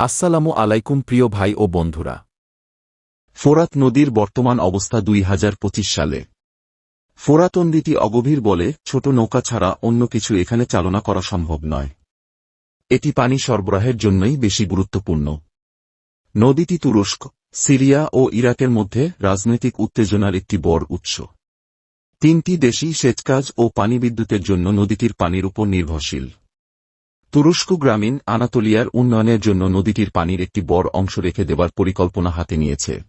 আসসালামু আলাইকুম প্রিয় ভাই ও বন্ধুরা। ফোরাত নদীর বর্তমান অবস্থা দুই হাজার পঁচিশ সালে। ফোরাত নদীটি অগভীর বলে, ছোট নৌকা ছাড়া অন্য কিছু এখানে চালনা করা সম্ভব নয়। এটি পানি সরবরাহের জন্যই বেশি গুরুত্বপূর্ণ। নদীটি তুরস্ক, সিরিয়া ও ইরাকের মধ্যে রাজনৈতিক উত্তেজনার একটি বড় উৎস। তিনটি দেশই সেচকাজ ও পানি বিদ্যুতের জন্য নদীটির পানির উপর নির্ভরশীল। তুরস্ক গ্রামীণ আনাতোলিয়ার উন্নয়নের জন্য নদীটির পানির একটি বড় অংশ রেখে দেবার পরিকল্পনা হাতে নিয়েছে।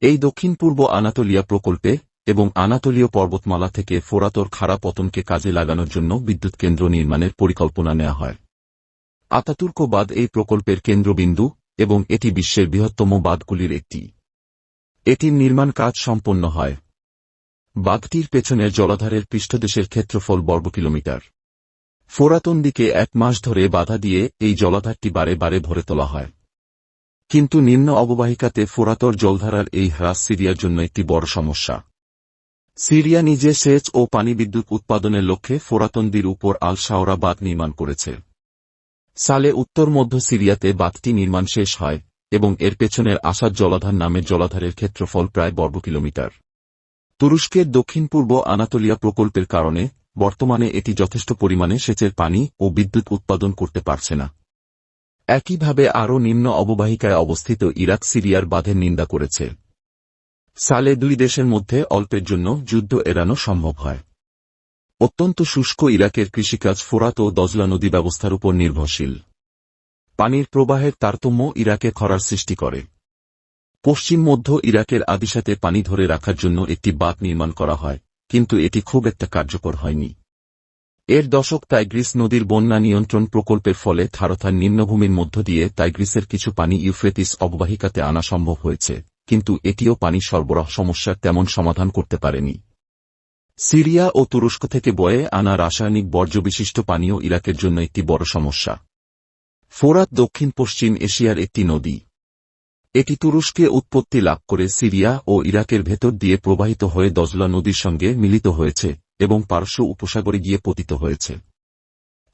এই দক্ষিণ পূর্ব আনাতোলিয়া প্রকল্পে এবং আনাতোলীয় পর্বতমালা থেকে ফোরাতর খাড়া পতনকে কাজে লাগানোর জন্য বিদ্যুৎ কেন্দ্র নির্মাণের পরিকল্পনা নেওয়া হয়। আতাতুর্ক বাদ এই প্রকল্পের কেন্দ্রবিন্দু এবং এটি বিশ্বের বৃহত্তম বাঁধগুলির একটি। এটির নির্মাণ কাজ সম্পন্ন হয়। বাঁধটির পেছনের জলাধারের পৃষ্ঠদেশের ক্ষেত্রফল বর্গ কিলোমিটার। ফোরাতন দিকে এক মাস ধরে বাধা দিয়ে এই জলাধারটি বারে বারে ভরে তোলা হয়। কিন্তু নিম্ন অববাহিকাতে ফোরাতর জলধারার এই হ্রাস সিরিয়ার জন্য একটি বড় সমস্যা। সিরিয়া নিজে সেচ ও পানি বিদ্যুৎ উৎপাদনের লক্ষ্যে ফোরাতন্দির উপর আল শাওরা বাঁধ নির্মাণ করেছে। সালে উত্তর মধ্য সিরিয়াতে বাঁধটি নির্মাণ শেষ হয় এবং এর পেছনের আসাদ জলাধার নামের জলাধারের ক্ষেত্রফল প্রায় বর্গ কিলোমিটার। তুরস্কের দক্ষিণ পূর্ব আনাতোলিয়া প্রকল্পের কারণে বর্তমানে এটি যথেষ্ট পরিমাণে সেচের পানি ও বিদ্যুৎ উৎপাদন করতে পারছে না। একইভাবে আরও নিম্ন অববাহিকায় অবস্থিত ইরাক সিরিয়ার বাঁধের নিন্দা করেছে। সালে দুই দেশের মধ্যে অল্পের জন্য যুদ্ধ এড়ানো সম্ভব হয়। অত্যন্ত শুষ্ক ইরাকের কৃষিকাজ ফোরাত ও দজলা নদী ব্যবস্থার উপর নির্ভরশীল। পানির প্রবাহের তারতম্য ইরাকে খরার সৃষ্টি করে। পশ্চিম মধ্য ইরাকের আদিসাতে পানি ধরে রাখার জন্য একটি বাঁধ নির্মাণ করা হয়। কিন্তু এটি খুব একটা কার্যকর হয়নি। এর দশক তাইগ্রিস নদীর বন্যা নিয়ন্ত্রণ প্রকল্পের ফলে থারথার নিম্নভূমির মধ্য দিয়ে তাইগ্রিসের কিছু পানি ইউফ্রেতিস অববাহিকাতে আনা সম্ভব হয়েছে, কিন্তু এটিও পানি সরবরাহ সমস্যার তেমন সমাধান করতে পারেনি। সিরিয়া ও তুরস্ক থেকে বয়ে আনা রাসায়নিক বর্জ্যবিশিষ্ট পানীয় ইরাকের জন্য একটি বড় সমস্যা। ফোরাত দক্ষিণ পশ্চিম এশিয়ার একটি নদী। এটি তুরস্কে উৎপত্তি লাভ করে সিরিয়া ও ইরাকের ভেতর দিয়ে প্রবাহিত হয়ে দজলা নদীর সঙ্গে মিলিত হয়েছে এবং পার্শ্ব উপসাগরে গিয়ে পতিত হয়েছে।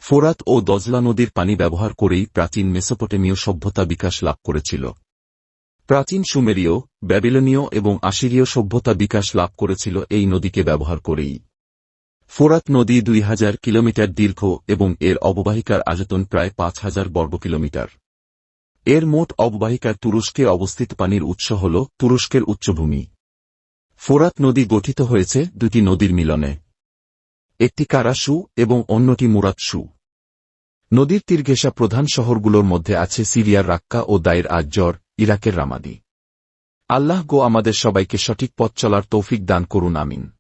ফোরাত ও দজলা নদীর পানি ব্যবহার করেই প্রাচীন মেসোপটেমীয় সভ্যতা বিকাশ লাভ করেছিল। প্রাচীন সুমেরীয়, ব্যাবিলনীয় এবং আশিরীয় সভ্যতা বিকাশ লাভ করেছিল এই নদীকে ব্যবহার করেই। ফোরাত নদী দুই হাজার কিলোমিটার দীর্ঘ এবং এর অববাহিকার আয়তন প্রায় পাঁচ হাজার বর্গ কিলোমিটার এর মোট অববাহিকার তুরস্কে অবস্থিত পানির উৎস হল তুরস্কের উচ্চভূমি। ফোরাত নদী গঠিত হয়েছে দুটি নদীর মিলনে। একটি কারাসু এবং অন্যটি মুরাতসু নদীর তীর ঘেঁষা প্রধান শহরগুলোর মধ্যে আছে সিরিয়ার রাক্কা ও দায়ের আজ্জর ইরাকের রামাদি। আল্লাহ গো আমাদের সবাইকে সঠিক পথ চলার তৌফিক দান করুন, আমিন।